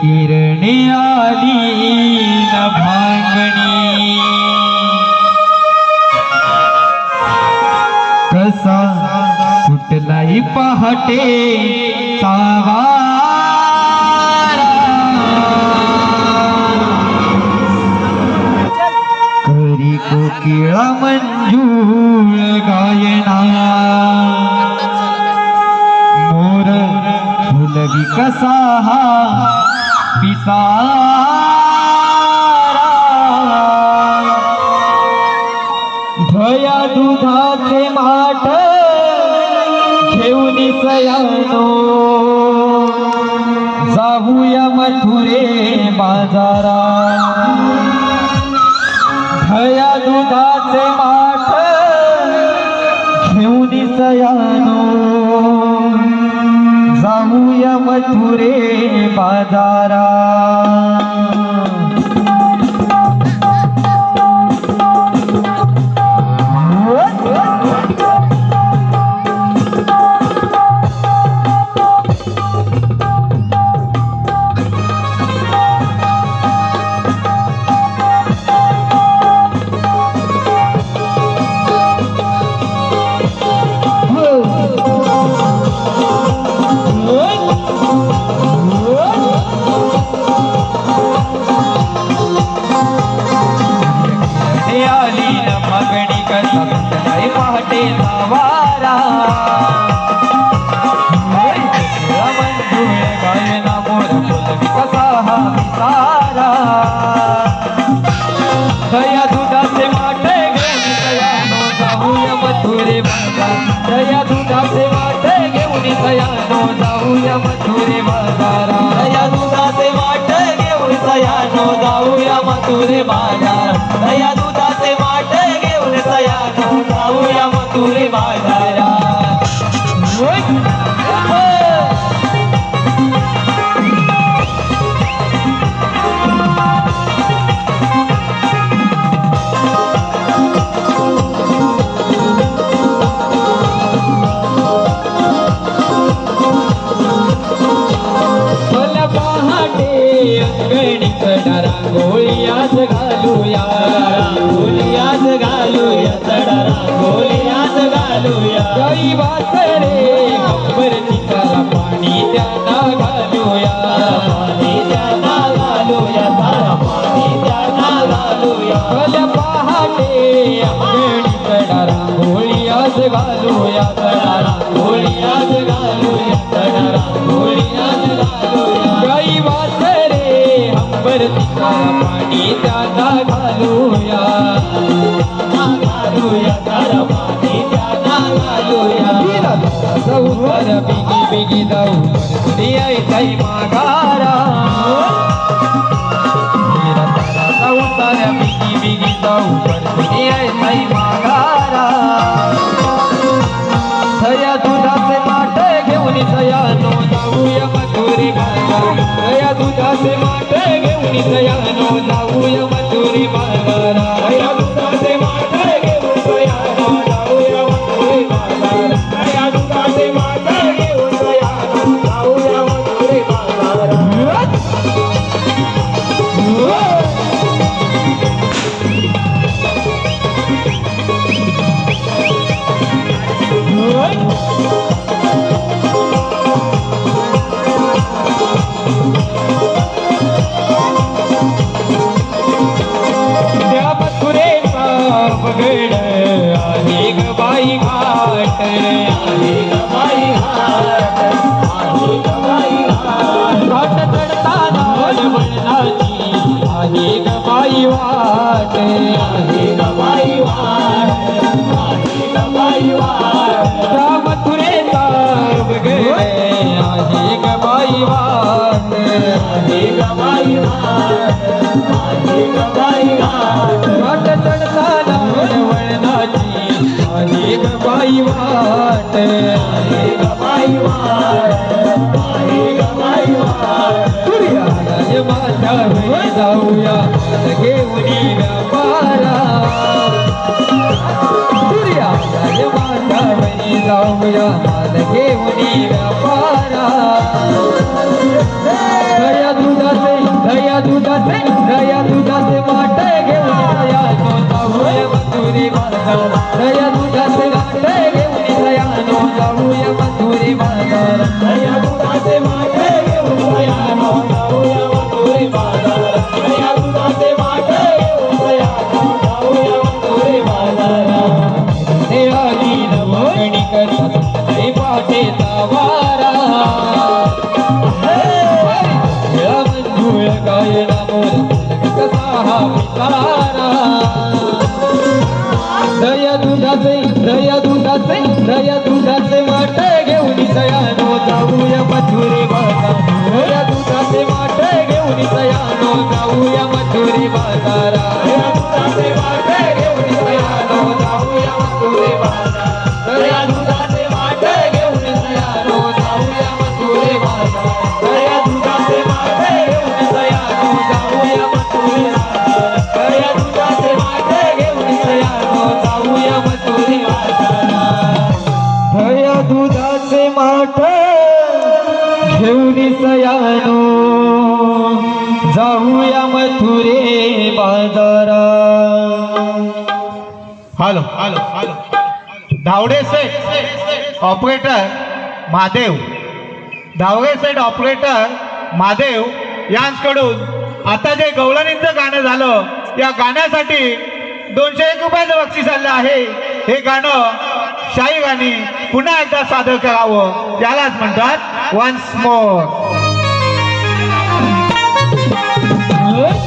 किरणे आली न भांगणी. कसा सुटलाई पहाटे सावारा करी कोकिळा मंजूळ भया दुधाचे माठ घेऊन सयानो। जाऊया मथुरे बाजारा भया दुधाचे माठ पुरे बाजारा. हे आली न मागणी कसा पहाटे अंगणी कडा रांगोळी आज घालूया घालूया वासरे अंबर चिकाला पाणी त्यांना घालूया. पाणी त्यांना घालूया. सारा पाणी त्यांना घालूया. मला पहाटे आंगणीकडा रांगोळी आज घालूया. कडा रांगोळी आज घालूया. कडा रांगोळी आज घालूया. गाई वासरे अंबर तिकाला पाणी त्यांना घालूया. घालूया. सारा पाणी त्यांना घालूया बिगी बिगी जाऊ परतुरी ऐकाई माघारा. चौथर बिगी बिगी जाऊ परतुरी ऐकाई माघारा सया दुधाचे घेऊन जाऊया सया दुधाचे घेऊन आहे ग बाई वाट सूर्याला जाऊया घेऊन व्यापारा सूर्याला जाऊया घेऊन व्यापारा दया दुधा दया दुधाचे दया दुधाचे घेऊन जाऊया दया दुधाचे वाटे घेऊन दयानो जाऊया दया दुधाचे वाटे घेऊन दुधाचे दया दुधाचे माटे घेऊन सयानो जाऊया मथुरे बाजार घेऊन सयानो जाऊया मथुरे बाजारा hello hello hello. Dhawade set operator Mahadev. Dhawade set operator Mahadev यांकडून आता जे गवळणींचं गाणं झालं या गाण्यासाठी दोनशे एक रुपयाचं बक्षीस आलं आहे. हे गाणं शाही गाणी पुन्हा एकदा सादर करावं. यालाच म्हणतात once more. Huh?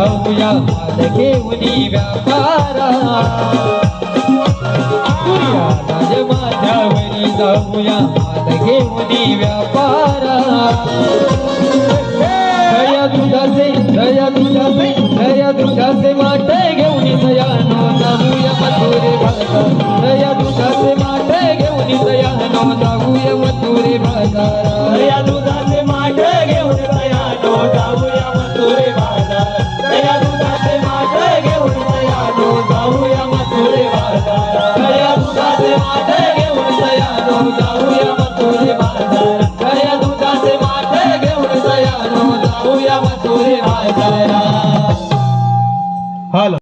जाऊया माल घेऊन व्यापारा. राज माधवरी जाऊया माल घेऊन व्यापारा. दया दुधाचे दया दुधाचे दया दुधाचे माटे घेऊन दयानो जाऊया मथुरे बाजार. दया दुधाचे माटे घेऊन दयानो जाऊया मथुरे बाजारा. दया दुधाचे